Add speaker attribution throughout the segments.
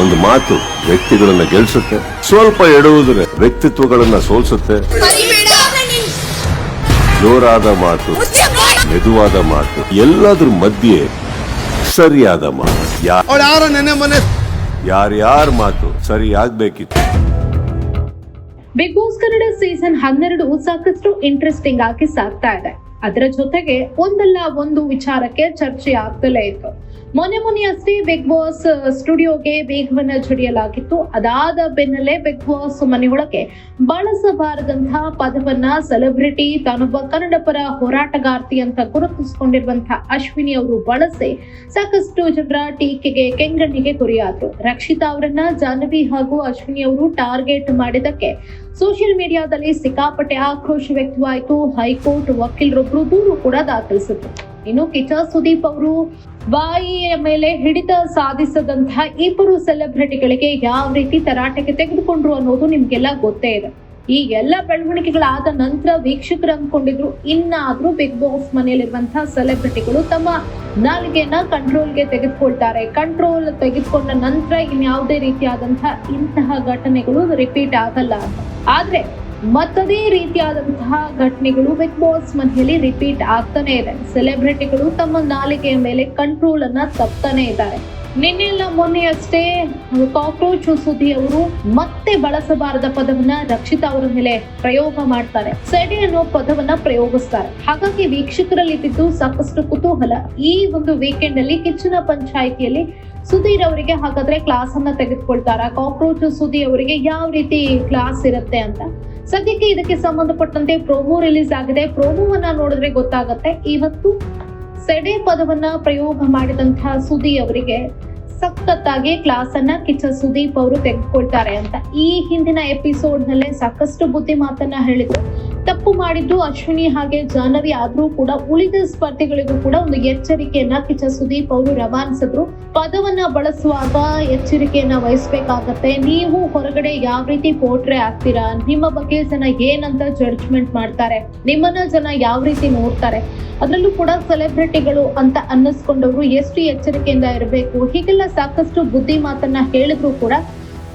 Speaker 1: ಒಂದು ಮಾತು ವ್ಯಕ್ತಿಗಳನ್ನ ಗೆಲ್ಸುತ್ತೆ. ಸ್ವಲ್ಪ ಎಡುವುದ್ರೆ ವ್ಯಕ್ತಿತ್ವಗಳನ್ನ ಸೋಲ್ಸುತ್ತೆ. ಜೋರಾದ ಮಾತು ಮೆದುವಾದ ಮಾತು ಎಲ್ಲದ್ರ ಮಧ್ಯೆ ಸರಿಯಾದ ಮಾತು.
Speaker 2: ಯಾರ ನೆನೆ ಮನೆ
Speaker 1: ಯಾರ್ಯಾರ ಮಾತು ಸರಿ ಆಗ್ಬೇಕಿತ್ತು.
Speaker 3: ಬಿಗ್ ಬಾಸ್ ಕನ್ನಡ ಸೀಸನ್ ಹನ್ನೆರಡು ಸಾಕಷ್ಟು ಇಂಟ್ರೆಸ್ಟಿಂಗ್ ಆಗಿ ಸಾಗ್ತಾ ಇದೆ. ಅದರ ಜೊತೆಗೆ ಒಂದಲ್ಲ ಒಂದು ವಿಚಾರಕ್ಕೆ ಚರ್ಚೆ ಆಗ್ತಲೇ ಇತ್ತು. ಮೊನ್ನೆ ಮೊನ್ನೆಯಷ್ಟೇ ಬಿಗ್ ಬಾಸ್ ಸ್ಟುಡಿಯೋಗೆ ಬೇಗವನ್ನ ಜಡಿಯಲಾಗಿತ್ತು. ಅದಾದ ಬೆನ್ನಲ್ಲೇ ಬಿಗ್ ಬಾಸ್ ಮನೆಯೊಳಗೆ ಬಳಸಬಾರದಂತಹ ಪದವನ್ನ ಸೆಲೆಬ್ರಿಟಿ ತಾನೊಬ್ಬ ಕನ್ನಡ ಪರ ಹೋರಾಟಗಾರ್ತಿ ಅಂತ ಗುರುತಿಸಿಕೊಂಡಿರುವಂತಹ ಅಶ್ವಿನಿ ಅವರು ಬಳಸಿ ಸಾಕಷ್ಟು ಜನರ ಟೀಕೆಗೆ, ಕೆಂಗಣ್ಣಿಗೆ ಗುರಿಯಾದ್ರು. ರಕ್ಷಿತಾ ಅವರನ್ನ ಜಾಹ್ನವಿ ಹಾಗೂ ಅಶ್ವಿನಿ ಅವರು ಟಾರ್ಗೆಟ್ ಮಾಡಿದಕ್ಕೆ ಸೋಷಿಯಲ್ ಮೀಡಿಯಾದಲ್ಲಿ ಸಿಕ್ಕಾಪಟ್ಟೆ ಆಕ್ರೋಶ ವ್ಯಕ್ತವಾಯಿತು. ಹೈಕೋರ್ಟ್ ವಕೀಲರೊಬ್ಬರು ದೂರು ಕೂಡ ದಾಖಲಿಸುತ್ತೆ. ಇನ್ನು ಕಿಚಾ ಸುದೀಪ್ ಅವರು ಬಾಯಿಯ ಮೇಲೆ ಹಿಡಿತ ಸಾಧಿಸದಂತಹ ಇಬ್ಬರು ಸೆಲೆಬ್ರಿಟಿಗಳಿಗೆ ಯಾವ ರೀತಿ ತರಾಟೆಗೆ ತೆಗೆದುಕೊಂಡ್ರು ಅನ್ನೋದು ನಿಮ್ಗೆಲ್ಲ ಗೊತ್ತೇ ಇದೆ. ಈ ಎಲ್ಲ ಬೆಳವಣಿಗೆಗಳಾದ ನಂತರ ವೀಕ್ಷಕರು ಅಂದ್ಕೊಂಡಿದ್ರು, ಇನ್ನಾದ್ರೂ ಬಿಗ್ ಬಾಸ್ ಮನೆಯಲ್ಲಿರುವಂತಹ ಸೆಲೆಬ್ರಿಟಿಗಳು ತಮ್ಮ ನಾಲಿಗೆಯನ್ನ ಕಂಟ್ರೋಲ್ಗೆ ತೆಗೆದುಕೊಳ್ತಾರೆ. ಕಂಟ್ರೋಲ್ ತೆಗೆದುಕೊಂಡ ನಂತರ ಇನ್ಯಾವುದೇ ರೀತಿಯಾದಂತಹ ಇಂತಹ ಘಟನೆಗಳು ರಿಪೀಟ್ ಆಗಲ್ಲ ಆದ್ರೆ ಮತ್ತದೇ ರೀತಿಯಾದಂತಹ ಘಟನೆಗಳು ಬಿಗ್ ಬಾಸ್ ಮನೆಯಲ್ಲಿ ರಿಪೀಟ್ ಆಗ್ತಾನೆ ಇದೆ. ಸೆಲೆಬ್ರಿಟಿಗಳು ತಮ್ಮ ನಾಲಿಗೆಯ ಮೇಲೆ ಕಂಟ್ರೋಲ್ ಅನ್ನ ತಪ್ತಾನೆ ಇದ್ದಾರೆ. ನಿನ್ನೆಲ್ಲ ಮೊನ್ನೆಯಷ್ಟೇ ಕಾಕ್ರೋಚ್ ಸುದ್ದಿ ಅವರು ಮತ್ತೆ ಬಳಸಬಾರದ ಪದವನ್ನ ರಕ್ಷಿತಾ ಅವರ ಮೇಲೆ ಪ್ರಯೋಗ ಮಾಡ್ತಾರೆ. ಸೆಡೆ ಅನ್ನೋ ಪದವನ್ನ ಪ್ರಯೋಗಿಸ್ತಾರೆ. ಹಾಗಾಗಿ ವೀಕ್ಷಕರಲ್ಲಿ ಇದ್ದಿದ್ದು ಸಾಕಷ್ಟು ಕುತೂಹಲ. ಈ ಒಂದು ವೀಕೆಂಡ್ ಅಲ್ಲಿ ಕಿಚ್ಚನ ಪಂಚಾಯಿತಿಯಲ್ಲಿ ಸುಧೀರ್ ಅವರಿಗೆ ಹಾಗಾದ್ರೆ ಕ್ಲಾಸ್ ಅನ್ನ ತೆಗೆದುಕೊಳ್ತಾರ? ಕಾಕ್ರೋಚ್ ಸುದ್ದಿ ಅವರಿಗೆ ಯಾವ ರೀತಿ ಕ್ಲಾಸ್ ಇರುತ್ತೆ ಅಂತ? ಸದ್ಯಕ್ಕೆ ಇದಕ್ಕೆ ಸಂಬಂಧಪಟ್ಟಂತೆ ಪ್ರೋಮೋ ರಿಲೀಸ್ ಆಗಿದೆ. ಪ್ರೋಮೋವನ್ನ ನೋಡಿದ್ರೆ ಗೊತ್ತಾಗತ್ತೆ. ಇವತ್ತು ಸೆಡೆ ಪದವನ್ನ ಪ್ರಯೋಗ ಮಾಡಿದಂತಹ ಸುದಿ ಅವರಿಗೆ ಸಖತ್ತಾಗಿ ಕ್ಲಾಸ್ ಅನ್ನ ಕಿಚ್ಚ ಸುದೀಪ್ ಅವರು ತೆಗೆದುಕೊಳ್ತಾರೆ ಅಂತ. ಈ ಹಿಂದಿನ ಎಪಿಸೋಡ್ ನಲ್ಲೇ ಸಾಕಷ್ಟು ಬುದ್ಧಿ ಮಾತನ್ನ ಹೇಳಿದ್ರು. ತಪ್ಪು ಮಾಡಿದ್ದು ಅಶ್ವಿನಿ ಹಾಗೆ ಜಾಹ್ನವಿ ಆದ್ರೂ ಕೂಡ ಉಳಿದ ಸ್ಪರ್ಧಿಗಳಿಗೂ ಕೂಡ ಒಂದು ಎಚ್ಚರಿಕೆಯನ್ನ ಕಿಚ್ಚ ಸುದೀಪ್ ಅವರು ರವಾನಿಸಿದ್ರು. ಪದವನ್ನ ಬಳಸುವಾಗ ಎಚ್ಚರಿಕೆಯನ್ನ ವಹಿಸ್ಬೇಕಾಗತ್ತೆ. ನೀವು ಹೊರಗಡೆ ಯಾವ ರೀತಿ ಪೋಟ್ರೆ ಆಗ್ತೀರಾ? ನಿಮ್ಮ ಬಗ್ಗೆ ಜನ ಏನಂತ ಜಡ್ಜ್ಮೆಂಟ್ ಮಾಡ್ತಾರೆ? ನಿಮ್ಮನ್ನ ಜನ ಯಾವ ರೀತಿ ನೋಡ್ತಾರೆ? ಅದರಲ್ಲೂ ಕೂಡ ಸೆಲೆಬ್ರಿಟಿಗಳು ಅಂತ ಅನ್ನಿಸ್ಕೊಂಡವರು ಎಷ್ಟು ಎಚ್ಚರಿಕೆಯಿಂದ ಇರಬೇಕು? ಹೀಗೆಲ್ಲ ಸಾಕಷ್ಟು ಬುದ್ಧಿ ಮಾತನ್ನ ಹೇಳಿದ್ರು ಕೂಡ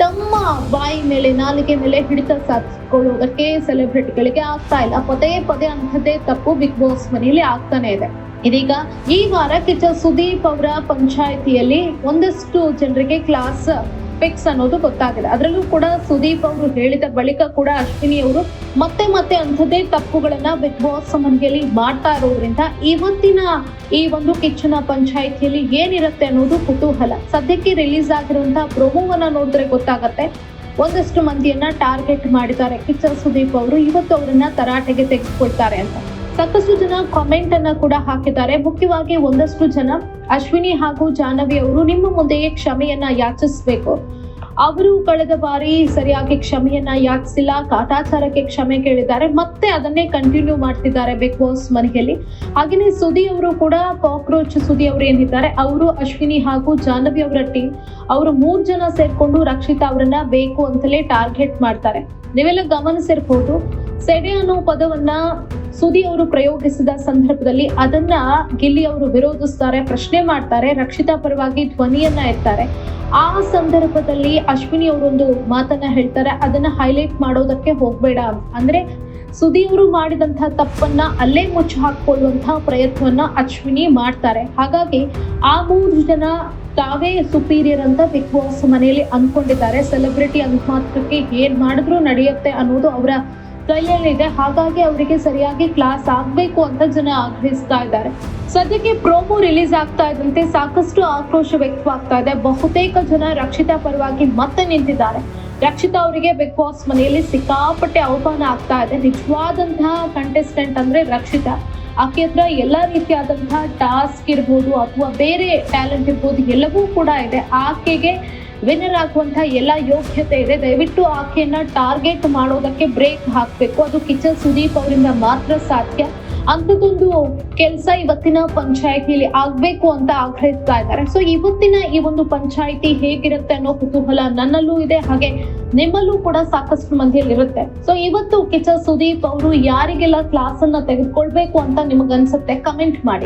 Speaker 3: ತಮ್ಮ ಬಾಯಿ ಮೇಲೆ, ನಾಲಿಗೆ ಮೇಲೆ ಹಿಡಿತ ಸಾಧಿಸಿಕೊಳ್ಳುವುದಕ್ಕೆ ಸೆಲೆಬ್ರಿಟಿಗಳಿಗೆ ಆಗ್ತಾ ಇಲ್ಲ. ಪದೇ ಪದೇ ಅಂಥದ್ದೇ ತಪ್ಪು ಬಿಗ್ ಬಾಸ್ ಮನೆಯಲ್ಲಿ ಆಗ್ತಾನೆ ಇದೆ. ಇದೀಗ ಈ ವಾರ ಕಿಚ್ಚ ಸುದೀಪ್ ಅವರ ಪಂಚಾಯಿತಿಯಲ್ಲಿ ಒಂದಷ್ಟು ಜನರಿಗೆ ಕ್ಲಾಸ್ ಫಿಕ್ಸ್ ಅನ್ನೋದು ಗೊತ್ತಾಗಿದೆ ಅದರಲ್ಲೂ ಕೂಡ ಸುದೀಪ್ ಅವರು ಹೇಳಿದ ಬಳಿಕ ಕೂಡ ಅಶ್ವಿನಿ ಅವರು ಮತ್ತೆ ಮತ್ತೆ ಅಂಥದ್ದೇ ತಪ್ಪುಗಳನ್ನ ಬಿಗ್ ಬಾಸ್ ಮನೆಯಲ್ಲಿ ಮಾಡ್ತಾ ಇರೋದ್ರಿಂದ ಇವತ್ತಿನ ಈ ಒಂದು ಕಿಚ್ಚನ ಪಂಚಾಯಿತಿಯಲ್ಲಿ ಏನಿರುತ್ತೆ ಅನ್ನೋದು ಕುತೂಹಲ. ಸದ್ಯಕ್ಕೆ ರಿಲೀಸ್ ಆಗಿರುವಂತಹ ಪ್ರೊಮೋವನ್ನ ನೋಡಿದ್ರೆ ಗೊತ್ತಾಗತ್ತೆ. ಒಂದಷ್ಟು ಮಂದಿಯನ್ನ ಟಾರ್ಗೆಟ್ ಮಾಡಿದ್ದಾರೆ. ಕಿಚ್ಚ ಸುದೀಪ್ ಅವರು ಇವತ್ತು ಅವರನ್ನ ತರಾಟೆಗೆ ತೆಗೆದುಕೊಳ್ತಾರೆ ಅಂತ. ಸಾಕಷ್ಟು ಜನ ಕಾಮೆಂಟ್ ಅನ್ನ ಕೂಡ ಹಾಕಿದ್ದಾರೆ. ಮುಖ್ಯವಾಗಿ ಒಂದಷ್ಟು ಜನ ಅಶ್ವಿನಿ ಹಾಗೂ ಜಾಹ್ನವಿ ಅವರು ನಿಮ್ಮ ಮುಂದೆಯೇ ಕ್ಷಮೆಯನ್ನ ಯಾಚಿಸಬೇಕು. ಅವರು ಕಳೆದ ಬಾರಿ ಸರಿಯಾಗಿ ಕ್ಷಮೆಯನ್ನ ಯಾಚಿಸಿಲ್ಲ, ಕಾಟಾಚಾರಕ್ಕೆ ಕ್ಷಮೆ ಕೇಳಿದ್ದಾರೆ. ಮತ್ತೆ ಅದನ್ನೇ ಕಂಟಿನ್ಯೂ ಮಾಡ್ತಿದ್ದಾರೆ ಬಿಗ್ ಬಾಸ್ ಮನೆಯಲ್ಲಿ. ಹಾಗೆಯೇ ಸುದಿ ಅವರು ಕೂಡ ಕಾಕ್ರೋಚ್ ಸುದಿ ಅವರು ಏನಿದ್ದಾರೆ, ಅವರು ಅಶ್ವಿನಿ ಹಾಗೂ ಜಾಹ್ನವಿ ಅವರ ಟೀಮ್ ಅವರು ಮೂರ್ ಜನ ಸೇರ್ಕೊಂಡು ರಕ್ಷಿತಾ ಅವರನ್ನ ಬೇಕು ಅಂತಲೇ ಟಾರ್ಗೆಟ್ ಮಾಡ್ತಾರೆ. ನೀವೆಲ್ಲ ಗಮನಿಸಿರ್ಬೋದು ಸೆಡೆ ಅನ್ನೋ ಪದವನ್ನ ಸುದಿ ಅವರು ಪ್ರಯೋಗಿಸಿದ ಸಂದರ್ಭದಲ್ಲಿ ಅದನ್ನ ಗಿಲ್ಲಿ ಅವರು ವಿರೋಧಿಸ್ತಾರೆ, ಪ್ರಶ್ನೆ ಮಾಡ್ತಾರೆ, ರಕ್ಷಿತಾ ಪರವಾಗಿ ಧ್ವನಿಯನ್ನ ಎತ್ತಾರೆ. ಆ ಸಂದರ್ಭದಲ್ಲಿ ಅಶ್ವಿನಿ ಅವರೊಂದು ಮಾತನ್ನ ಹೇಳ್ತಾರೆ, ಅದನ್ನ ಹೈಲೈಟ್ ಮಾಡೋದಕ್ಕೆ ಹೋಗ್ಬೇಡ ಅಂದ್ರೆ ಸುದಿ ಅವರು ಮಾಡಿದಂತಹ ತಪ್ಪನ್ನ ಅಲ್ಲೇ ಮುಚ್ಚು ಹಾಕೊಳ್ಳುವಂತಹ ಪ್ರಯತ್ನವನ್ನ ಅಶ್ವಿನಿ ಮಾಡ್ತಾರೆ. ಹಾಗಾಗಿ ಆ ಮೂರು ಜನ ತಾವೇ ಸುಪೀರಿಯರ್ ಅಂತ ಬಿಗ್ ಬಾಸ್ ಮನೆಯಲ್ಲಿ ಅಂದ್ಕೊಂಡಿದ್ದಾರೆ ಸೆಲೆಬ್ರಿಟಿ ಅಂತ ಮಾತ್ರಕ್ಕೆ ಏನ್ ಮಾಡಿದ್ರು ನಡೆಯುತ್ತೆ ಅನ್ನೋದು ಅವರ ಕೈಯಲ್ಲಿದೆ ಹಾಗಾಗಿ ಅವರಿಗೆ ಸರಿಯಾಗಿ ಕ್ಲಾಸ್ ಆಗ್ಬೇಕು ಅಂತ ಜನ ಆಗ್ರಹಿಸ್ತಾ ಇದ್ದಾರೆ. ಸದ್ಯಕ್ಕೆ ಪ್ರೋಮೋ ರಿಲೀಸ್ ಆಗ್ತಾ ಇದ್ದಂತೆ ಸಾಕಷ್ಟು ಆಕ್ರೋಶ ವ್ಯಕ್ತವಾಗ್ತಾ ಇದೆ. ಬಹುತೇಕ ಜನ ರಕ್ಷಿತಾ ಪರವಾಗಿ ಮತ್ತೆ ನಿಂತಿದ್ದಾರೆ. ರಕ್ಷಿತಾ ಅವರಿಗೆ ಬಿಗ್ ಬಾಸ್ ಮನೆಯಲ್ಲಿ ಸಿಕ್ಕಾಪಟ್ಟೆ ಅವಮಾನ ಆಗ್ತಾ ಇದೆ. ನಿಜವಾದಂತಹ ಕಂಟೆಸ್ಟೆಂಟ್ ಅಂದ್ರೆ ರಕ್ಷಿತಾ. ಆಕೆ ಹತ್ರ ಎಲ್ಲ ರೀತಿಯಾದಂತಹ ಟಾಸ್ಕ್ ಇರ್ಬೋದು ಅಥವಾ ಬೇರೆ ಟ್ಯಾಲೆಂಟ್ ಇರ್ಬೋದು ಎಲ್ಲವೂ ಕೂಡ ಇದೆ. ಆಕೆಗೆ ವಿನ್ನರ್ ಆಗುವಂತಹ ಎಲ್ಲ ಯೋಗ್ಯತೆ ಇದೆ. ದಯವಿಟ್ಟು ಆಕೆಯನ್ನ ಟಾರ್ಗೆಟ್ ಮಾಡೋದಕ್ಕೆ ಬ್ರೇಕ್ ಹಾಕಬೇಕು. ಅದು ಕಿಚನ್ ಸುದೀಪ್ ಅವರಿಂದ ಮಾತ್ರ ಸಾಧ್ಯ. ಅಂಥದ್ದೊಂದು ಕೆಲಸ ಇವತ್ತಿನ ಪಂಚಾಯಿತಿಯಲ್ಲಿ ಆಗ್ಬೇಕು ಅಂತ ಆಗ್ರಹಿಸ್ತಾ ಇದ್ದಾರೆ. ಸೊ ಇವತ್ತಿನ ಈ ಒಂದು ಪಂಚಾಯಿತಿ ಹೇಗಿರುತ್ತೆ ಅನ್ನೋ ಕುತೂಹಲ ನನ್ನಲ್ಲೂ ಇದೆ. ಹಾಗೆ ನಿಮ್ಮಲ್ಲೂ ಕೂಡ ಸಾಕಷ್ಟು ಮಂದಿಯಲ್ಲಿ ಇರುತ್ತೆ. ಸೊ ಇವತ್ತು ಕಿಚ ಸುದೀಪ್ ಅವರು ಯಾರಿಗೆಲ್ಲ ಕ್ಲಾಸ್ ಅನ್ನ ತೆಗೆದುಕೊಳ್ಬೇಕು ಅಂತ ನಿಮಗನ್ಸುತ್ತೆ? ಕಮೆಂಟ್ ಮಾಡಿ.